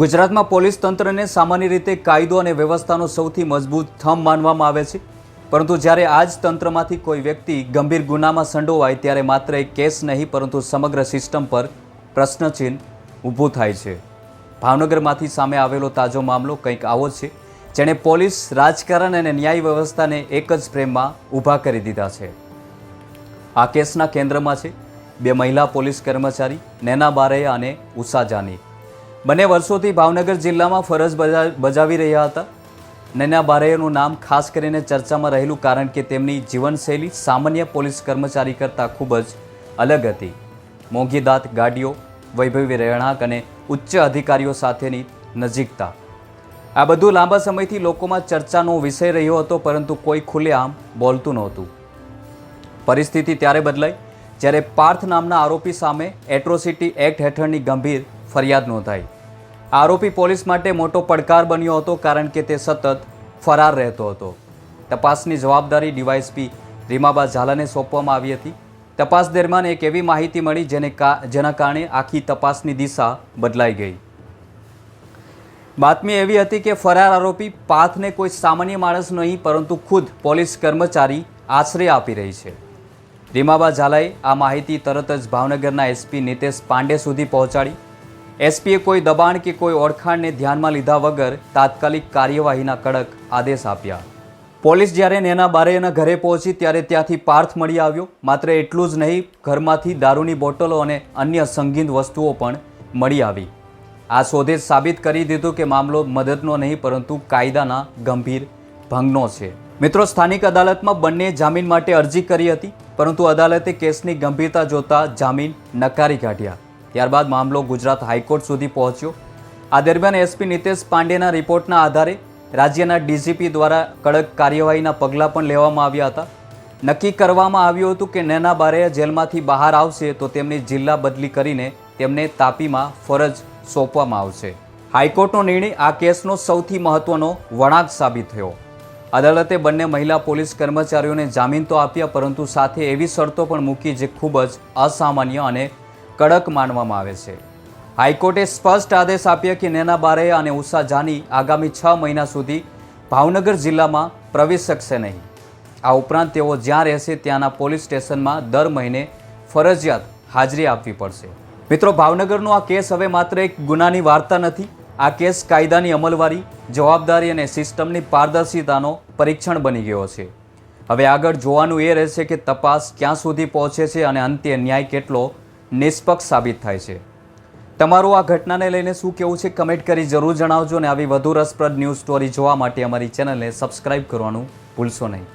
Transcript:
ગુજરાતમાં પોલીસ તંત્રને સામાન્ય રીતે કાયદો અને વ્યવસ્થાનો સૌથી મજબૂત થંભ માનવામાં આવે છે. પરંતુ જ્યારે આ જ તંત્રમાંથી કોઈ વ્યક્તિ ગંભીર ગુનામાં સંડોવાય ત્યારે માત્ર એક કેસ નહીં, પરંતુ સમગ્ર સિસ્ટમ પર પ્રશ્નચિહ્ન ઊભું થાય છે. ભાવનગરમાંથી સામે આવેલો તાજો મામલો કંઈક આવો છે. જેણે પોલીસ, રાજકારણ અને ન્યાય વ્યવસ્થાને એક જ ફ્રેમમાં ઊભા કરી દીધા છે. આ કેસના કેન્દ્રમાં છે બે મહિલા પોલીસ કર્મચારી, નેના બારૈયા અને ઉષા જાની. બંને વર્ષોથી ભાવનગર જિલ્લામાં ફરજ બજા- બજાવી રહ્યા હતા. નૈના બારૈયાનું નામ ખાસ કરીને ચર્ચામાં રહેલું કારણ કે તેમની જીવનશૈલી સામાન્ય પોલીસ કર્મચારી કરતાં ખૂબ જ અલગ હતી. મોંઘી દાંત ગાડીઓ, વૈભવી રહેણાંક અને ઉચ્ચ અધિકારીઓ સાથેની નજીકતા. આ બધું લાંબા સમયથી લોકોમાં ચર્ચાનો વિષય રહ્યો હતો, પરંતુ કોઈ ખુલ્લેઆમ બોલતું નહોતું. પરિસ્થિતિ ત્યારે બદલાઈ, જ્યારે પાર્થ નામના આરોપી સામે એટ્રોસિટી એક્ટ હેઠળની ગંભીર ફરિયાદ નોંધાઈ. આરોપી પોલીસ માટે મોટો પડકાર બન્યો હતો કારણ કે તે સતત ફરાર રહેતો હતો. તપાસની જવાબદારી ડીવાયસપી રીમાબા ઝાલાને સોંપવામાં આવી હતી. તપાસ દરમિયાન એક એવી માહિતી મળી જેને જેના કારણે આખી તપાસની દિશા બદલાઈ ગઈ. બાતમી એવી હતી કે ફરાર આરોપી પાથને કોઈ સામાન્ય માણસ નહીં, પરંતુ ખુદ પોલીસ કર્મચારી આશ્રય આપી રહી છે. રીમાબા ઝાલાએ આ માહિતી તરત જ ભાવનગરના એસપી નિતેશ પાંડે સુધી પહોંચાડી. એસપીએ કોઈ દબાણ કે કોઈ ઓળખાણને ધ્યાનમાં લીધા વગર તાત્કાલિક કાર્યવાહીના કડક આદેશ આપ્યા. પોલીસ જ્યારે નેના એના ઘરે પહોંચી ત્યારે ત્યાંથી પાર્થ મળી આવ્યો. માત્ર એટલું જ નહીં, ઘરમાંથી દારૂની બોટલો અને અન્ય સંગીન વસ્તુઓ પણ મળી આવી. આ શોધે સાબિત કરી દીધું કે મામલો મદદનો નહીં, પરંતુ કાયદાના ગંભીર ભંગનો છે. મિત્રો, સ્થાનિક અદાલતમાં બંને જામીન માટે અરજી કરી હતી, પરંતુ અદાલતે કેસની ગંભીરતા જોતા જામીન નકારી કાઢ્યા. ત્યારબાદ મામલો ગુજરાત હાઈકોર્ટ સુધી પહોંચ્યો. આ દરમિયાન એસપી નિતેશ પાંડેના રિપોર્ટના આધારે રાજ્યના ડીજીપી દ્વારા કડક કાર્યવાહીના પગલાં પણ લેવામાં આવ્યા હતા. નક્કી કરવામાં આવ્યું હતું કે નેના બારૈયા જેલમાંથી બહાર આવશે તો તેમની જિલ્લા બદલી કરીને તેમને તાપીમાં ફરજ સોંપવામાં આવશે. હાઈકોર્ટનો નિર્ણય આ કેસનો સૌથી મહત્વનો વળાંક સાબિત થયો. અદાલતે બંને મહિલા પોલીસ કર્મચારીઓને જામીન તો આપ્યા, પરંતુ સાથે એવી શરતો પણ મૂકી જે ખૂબ જ અસામાન્ય અને કડક માનવામાં આવે છે. હાઈકોર્ટે સ્પષ્ટ આદેશ આપ્યા કે નેના બારે અને ઉષા જાની આગામી છ મહિના સુધી ભાવનગર જિલ્લામાં પ્રવેશ શકશે નહીં. આ ઉપરાંત તેઓ જ્યાં રહેશે ત્યાંના પોલીસ સ્ટેશનમાં દર મહિને ફરજિયાત હાજરી આપવી પડશે. મિત્રો, ભાવનગરનો આ કેસ હવે માત્ર એક ગુનાની વાર્તા નથી. આ કેસ કાયદાની અમલવારી, જવાબદારી અને સિસ્ટમની પારદર્શિતાનો પરીક્ષણ બની ગયો છે. હવે આગળ જોવાનું એ રહેશે કે તપાસ ક્યાં સુધી પહોંચે છે અને અંતે ન્યાય કેટલો નિષ્પક્ષ સાબિત થાય છે. તમારું આ ઘટનાને લઈને શું કેવું છે કમેન્ટ કરી જરૂર જણાવજો અને આવી વધુ રસપ્રદ ન્યૂઝ સ્ટોરી જોવા માટે અમારી ચેનલને સબસ્ક્રાઇબ કરવાનું ભૂલશો નહીં.